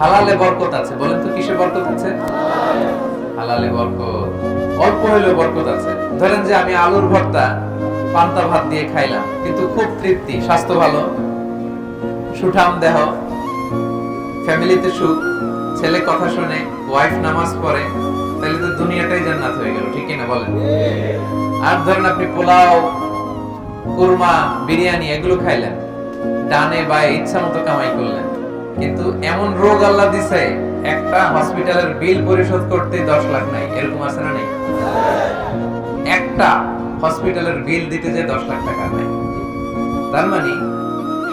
হালালে বরকত আছে, বলেন তো কিসে বরকত আছে? হালালে বরকত, অল্প হইলেও বরকত আছে। ধরেন যে আমি আলুর ভর্তা, পান্তা ভাত দিয়ে খাইলাম, কিন্তু খুব তৃপ্তি, স্বাস্থ্য ভালো, সুঠাম দেহ, ফ্যামিলিতে সুখ, ছেলে কথা শুনে, ওয়াইফ নামাজ পড়ে, তাহলে তো দুনিয়াটাই জান্নাত হয়ে গেল, ঠিক না বলেন? আর ধরেন আপনি পোলাও, কুরমা, বিরিয়ানি, এগুলো খাইলেন, ডানে বায়ে ইচ্ছা মতো কামাই করলেন কিন্তু এমন রোগ আল্লাহ দিছে, একটা হসপিটালের বিল পরিশোধ করতে দশ লাখ নাই। এরকম আছে না নেই? একটা হসপিটালের বিল দিতে যে দশ লাখ টাকা নাই। তার মানে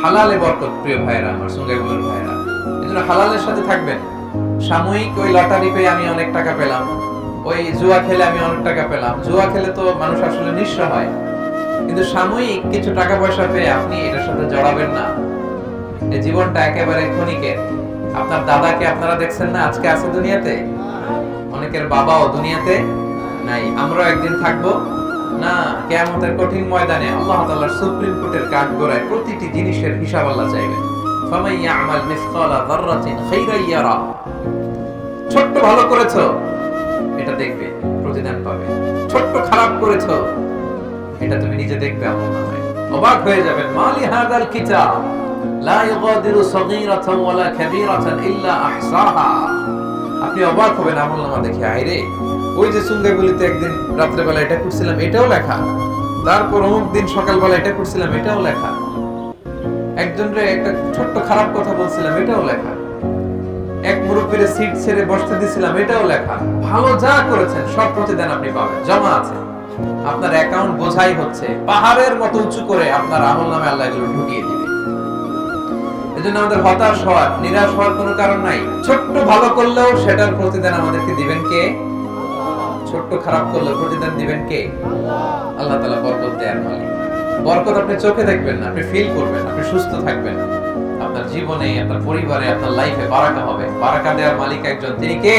হালালে বরকত, প্রিয় ভাইরা আমার সঙ্গে বলার ভাইরা এই জন্য হালালের সাথে থাকবেন। সাময়িক ওই লটারি পেয়ে আমি অনেক টাকা পেলাম। ওই জুয়া খেলে আমি অনেক টাকা পেলাম। জুয়া খেলে তো মানুষ আসলে নিঃস্ব হয়। কিন্তু সাময়িক কিছু টাকা পয়সা পেয়ে আপনি এটার সাথে জড়াবেন না। এই জীবনটা একেবারে ক্ষণিকের। আপনার দাদাকে আপনারা দেখছেন না? আজকে আছে দুনিয়াতে? অনেকের বাবাও দুনিয়াতে? নাই, আমরাও একদিন থাকব? না কঠিন ময়দানে আল্লাহ সুপ্রিম কোর্টের প্রতিটি জিনিসের হিসাব আল্লাহ মিসকালা ছোট্ট ভালো করেছ, এটা দেখবে, প্রতিদান পাবে। ছোট্ট খারাপ করেছ, এটা তুমি নিজে দেখবে নামায় অবাক হয়ে যাবেন, মালি হাদাল কিতাব। এক সিট ছেড়ে বসতে দিছিলাম, এটাও লেখা। ভালো যা করেছেন, সব প্রতিদান আপনি পাবেন, জমা আছে। আপনার অ্যাকাউন্ট বোঝাই হচ্ছে, পাহাড়ের মতো উঁচু করে আপনার আমল নামে আল্লাহ ঢুকিয়ে দিবে। এজন্য আমাদের হতাশ হওয়ার, নিরাশ হওয়ার কোনো কারণ নাই, ছোট্ট ভালো করলেও সেটার প্রতিদান আমাদেরকে দিবেন কে? ছোট্ট খারাপ করলেও প্রতিদান দিবেন কে? আল্লাহ তাআলা বরকত দেয়ার মালিক। বরকত আপনি চোখে দেখবেন না, আপনি ফিল করবেন আপনি সুস্থ থাকবেন। আপনার জীবনে, আপনার পরিবারে, আপনার লাইফে বারাকা হবে। বারাকা দেওয়ার মালিক একজন, তিনি কে?